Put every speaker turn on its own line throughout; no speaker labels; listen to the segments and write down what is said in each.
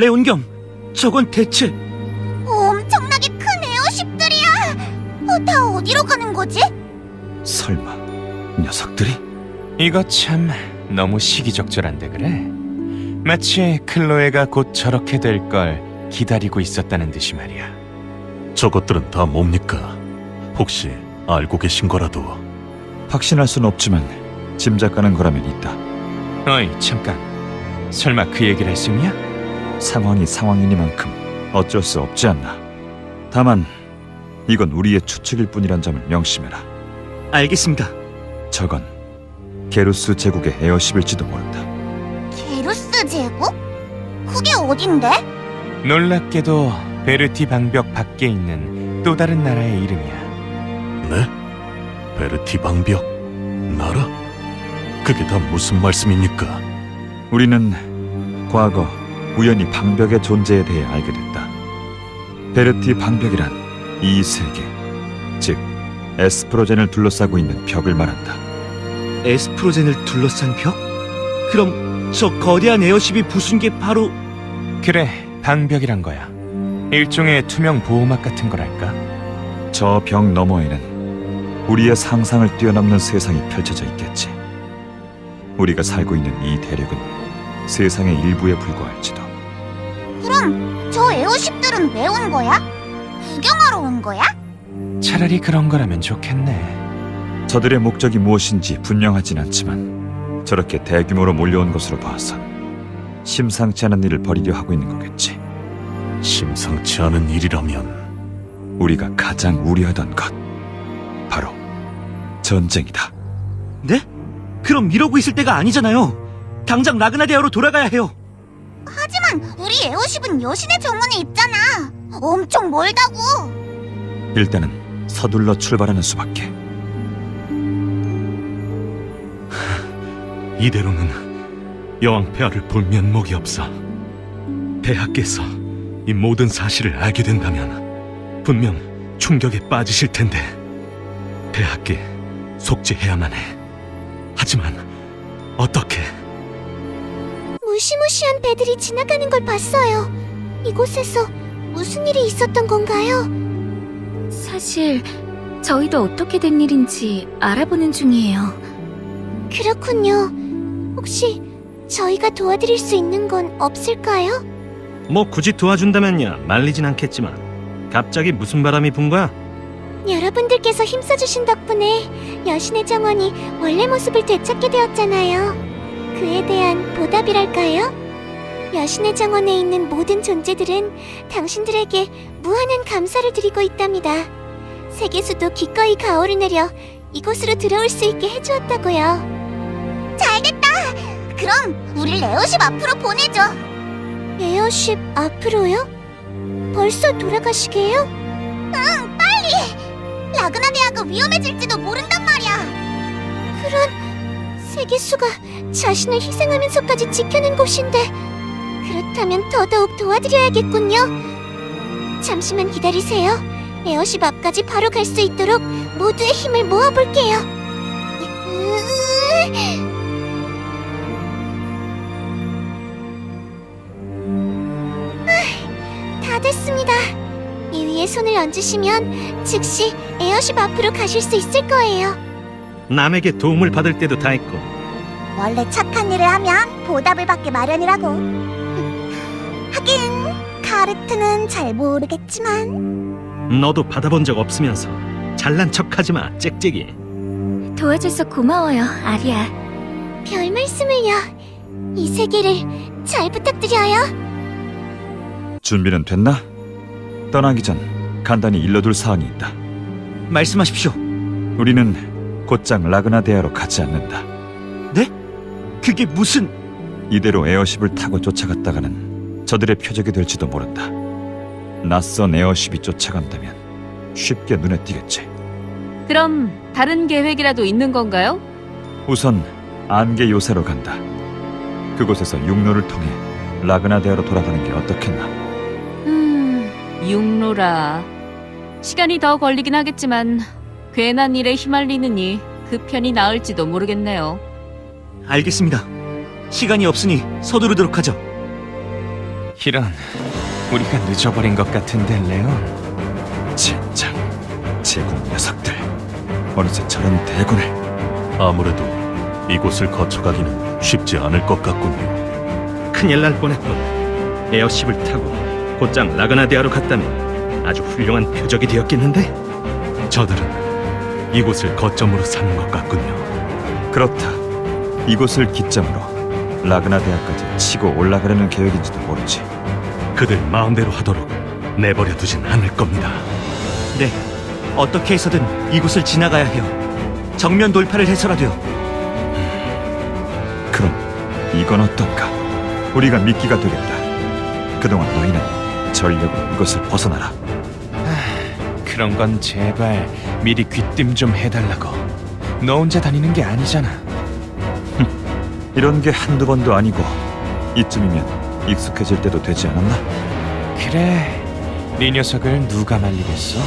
레온경, 저건 대체
엄청나게 큰 에어쉽들이야. 어, 다 어디로 가는 거지?
설마 녀석들이?
이거 참 너무 시기적절한데 그래? 마치 클로에가 곧 저렇게 될 걸 기다리고 있었다는 듯이 말이야.
저것들은 다 뭡니까? 혹시 알고 계신 거라도
확신할 순 없지만 짐작 가는 거라면 있다.
어이 잠깐. 설마 그 얘기를 했음이야?
상황이 상황이니만큼 어쩔 수 없지 않나. 다만 이건 우리의 추측일 뿐이란 점을 명심해라.
알겠습니다.
저건 게루스 제국의 에어십일지도 모른다.
게루스 제국? 그게 어딘데?
놀랍게도 베르티 방벽 밖에 있는 또 다른 나라의 이름이야.
네? 베르티 방벽? 나라? 그게 다 무슨 말씀입니까?
우리는 과거 우연히 방벽의 존재에 대해 알게 됐다. 베르티 방벽이란 이 세계, 즉 에스프로젠을 둘러싸고 있는 벽을 말한다.
에스프로젠을 둘러싼 벽? 그럼 저 거대한 에어십이 부순 게 바로
그래 방벽이란 거야. 일종의 투명 보호막 같은 거랄까?
저 벽 너머에는 우리의 상상을 뛰어넘는 세상이 펼쳐져 있겠지. 우리가 살고 있는 이 대륙은 세상의 일부에 불과할지도.
그럼 저 에어쉽들은 왜 온 거야? 구경하러 온 거야?
차라리 그런 거라면 좋겠네.
저들의 목적이 무엇인지 분명하진 않지만 저렇게 대규모로 몰려온 것으로 봐선 심상치 않은 일을 벌이려 하고 있는 거겠지.
심상치 않은 일이라면
우리가 가장 우려하던 것 바로 전쟁이다.
네? 그럼 이러고 있을 때가 아니잖아요. 당장 라그나데아로 돌아가야 해요.
하지만 우리 에어쉽은 여신의 정원에 있잖아. 엄청 멀다고.
일단은 서둘러 출발하는 수밖에.
이대로는 여왕 폐하를 볼 면목이 없어. 대하께서 이 모든 사실을 알게 된다면 분명 충격에 빠지실 텐데 대하께 속죄해야만 해. 하지만 어떻게?
무시무시한 배들이 지나가는 걸 봤어요. 이곳에서 무슨 일이 있었던 건가요?
사실 저희도 어떻게 된 일인지 알아보는 중이에요.
그렇군요. 혹시 저희가 도와드릴 수 있는 건 없을까요?
뭐 굳이 도와준다면야 말리진 않겠지만 갑자기 무슨 바람이 분 거야?
여러분들께서 힘써주신 덕분에 여신의 정원이 원래 모습을 되찾게 되었잖아요. 그에 대한 보답이랄까요? 여신의 정원에 있는 모든 존재들은 당신들에게 무한한 감사를 드리고 있답니다. 세계수도 기꺼이 가오를 내려 이곳으로 들어올 수 있게 해주었다고요. 잘됐다! 그럼 우릴 에어쉽 앞으로 보내줘. 에어쉽 앞으로요? 벌써 돌아가시게요? 응, 빨리! 라그나데아가 위험해질지도 모른단 말이야. 그런 세계수가 자신을 희생하면서까지 지켜낸 곳인데 그렇다면 더더욱 도와드려야겠군요. 잠시만 기다리세요. 에어쉽 앞까지 바로 갈 수 있도록 모두의 힘을 모아볼게요. 아, 다 됐습니다. 이 위에 손을 얹으시면 즉시 에어쉽 앞으로 가실 수 있을 거예요.
남에게 도움을 받을 때도 다 했고
원래 착한 일을 하면 보답을 받게 마련이라고. 하긴 카르트는 잘 모르겠지만
너도 받아본 적 없으면서 잘난 척하지 마 짹짹이
도와줘서 고마워요, 아리아.
별 말씀을요. 이 세계를 잘 부탁드려요.
준비는 됐나? 떠나기 전 간단히 일러둘 사항이 있다.
말씀하십시오.
우리는 곧장 라그나데아로 가지 않는다.
그게 무슨
이대로 에어십을 타고 쫓아갔다가는 저들의 표적이 될지도 모른다. 낯선 에어십이 쫓아간다면 쉽게 눈에 띄겠지.
그럼 다른 계획이라도 있는 건가요?
우선 안개 요새로 간다. 그곳에서 육로를 통해 라그나데아로 돌아가는 게 어떻겠나?
음, 육로라. 시간이 더 걸리긴 하겠지만 괜한 일에 휘말리느니 그 편이 나을지도 모르겠네요.
알겠습니다. 시간이 없으니 서두르도록 하죠.
이런 우리가 늦어버린 것 같은데 레온
젠장 제국 녀석들 어느새 저런 대군을
아무래도 이곳을 거쳐가기는 쉽지 않을 것 같군요.
큰일 날 뻔했군. 에어십을 타고 곧장 라그나디아로 갔다면 아주 훌륭한 표적이 되었겠는데?
저들은 이곳을 거점으로 삼은 것 같군요.
그렇다 이곳을 기점으로 라그나데아까지 치고 올라가려는 계획인지도 모르지
그들 마음대로 하도록 내버려 두진 않을 겁니다.
네, 어떻게 해서든 이곳을 지나가야 해요. 정면 돌파를 해서라도요.
그럼 이건 어떤가 우리가 미끼가 되겠다 그동안 너희는 전력으로 이곳을 벗어나라
그런 건 제발 미리 귀띔 좀 해달라고 너 혼자 다니는 게 아니잖아
이런 게 한두 번도 아니고 이쯤이면 익숙해질 때도 되지 않았나?
그래 네 녀석을 누가 말리겠어?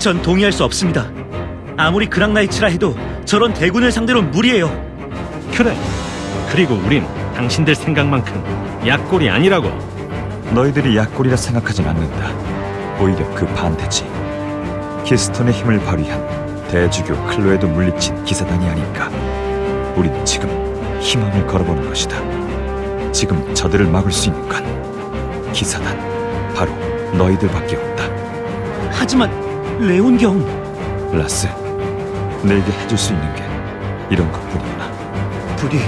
전 동의할 수 없습니다. 아무리 그랑나이츠라 해도 저런 대군을 상대로는 무리예요.
그래. 그리고 우린 당신들 생각만큼 약골이 아니라고.
너희들이 약골이라 생각하진 않는다. 오히려 그 반대지. 키스톤의 힘을 발휘한 대주교 클로에도 물리친 기사단이 아닌가. 우린 지금 희망을 걸어보는 것이다. 지금 저들을 막을 수 있는 건 기사단, 바로 너희들밖에 없다.
하지만 레온 경
라스, 내게 해줄 수 있는 게 이런 것뿐이구나.
부디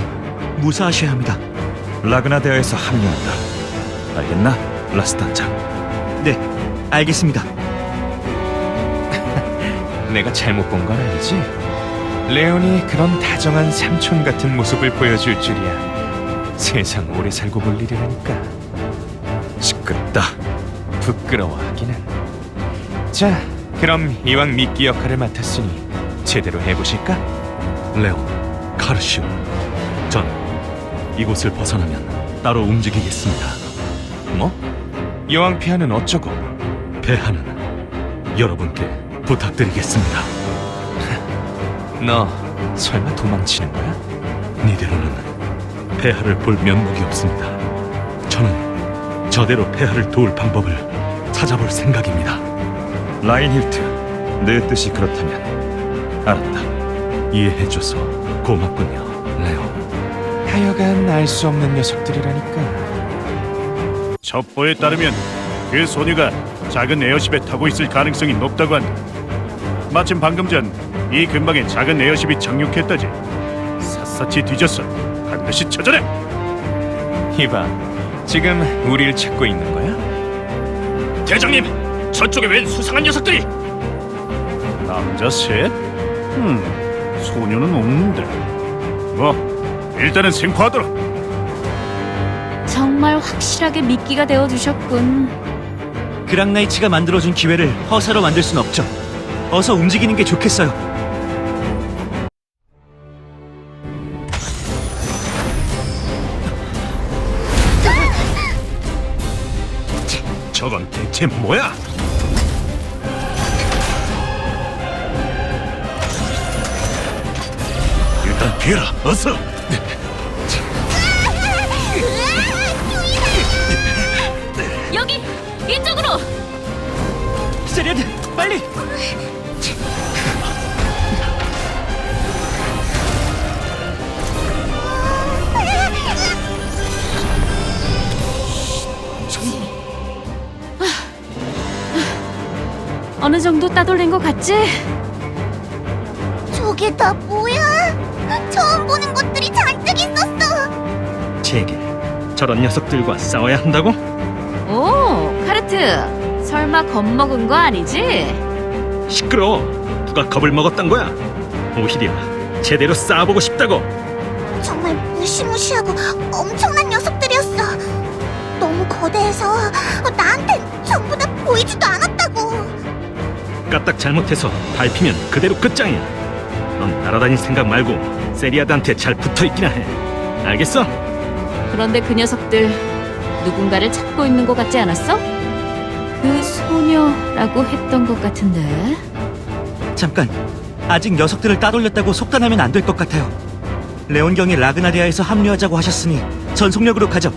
무사하셔야 합니다.
라그나데아에서 합류한다. 알겠나, 라스 단장?
네, 알겠습니다.
내가 잘못 본 건 아니지? 레온이 그런 다정한 삼촌 같은 모습을 보여줄 줄이야 세상 오래 살고 볼 일이라니까
시끄럽다.
부끄러워하기는 자 그럼 이왕 미끼 역할을 맡았으니 제대로 해보실까?
레온, 카르시오, 전 이곳을 벗어나면 따로 움직이겠습니다.
뭐? 여왕 폐하는 어쩌고?
배하는 여러분께 부탁드리겠습니다.
너 설마 도망치는 거야?
이대로는 폐하를 볼 면목이 없습니다. 저는 저대로 폐하를 도울 방법을 찾아볼 생각입니다.
라인힐트, 내 뜻이 그렇다면 알았다.
이해해줘서 고맙군요, 레온.
하여간 알 수 없는 녀석들이라니까
첩보에 따르면 그 소녀가 작은 에어십에 타고 있을 가능성이 높다고 한다. 마침 방금 전 이 근방에 작은 에어십이 착륙했다지. 샅샅이 뒤졌어. 반드시 찾아내.
이봐 지금 우릴 찾고 있는 거야?
대장님, 저쪽에 웬 수상한 녀석들이? 남자 셋? 음, 소녀는 없는데. 뭐, 일단은 생포하도록.
정말 확실하게 미끼가 되어 주셨군.
그랑나이츠가 만들어준 기회를 허사로 만들 순 없죠. 어서 움직이는 게 좋겠어요.
저건 대체 뭐야? 일단 피해라, 어서!
여기 이쪽으로.
세리아드, 빨리!
어느 정도 따돌린 것 같지?
저게 다 뭐야? 처음 보는 것들이 잔뜩 있었어.
제게 저런 녀석들과 싸워야 한다고?
오, 카르트. 설마 겁먹은 거 아니지?
시끄러워. 누가 겁을 먹었단 거야? 오히려 제대로 싸워보고 싶다고.
정말 무시무시하고 엄청난 녀석들이었어. 너무 거대해서 나한텐 전부 다 보이지도 않았다고.
까딱 잘못해서 밟히면 그대로 끝장이야. 넌 날아다닐 생각 말고 세리아드한테 잘 붙어있기나 해. 알겠어?
그런데 그 녀석들 누군가를 찾고 있는 것 같지 않았어? 그 소녀라고 했던 것 같은데.
잠깐, 아직 녀석들을 따돌렸다고 속단하면 안 될 것 같아요. 레온 경이 라그나디아에서 합류하자고 하셨으니 전속력으로 가죠.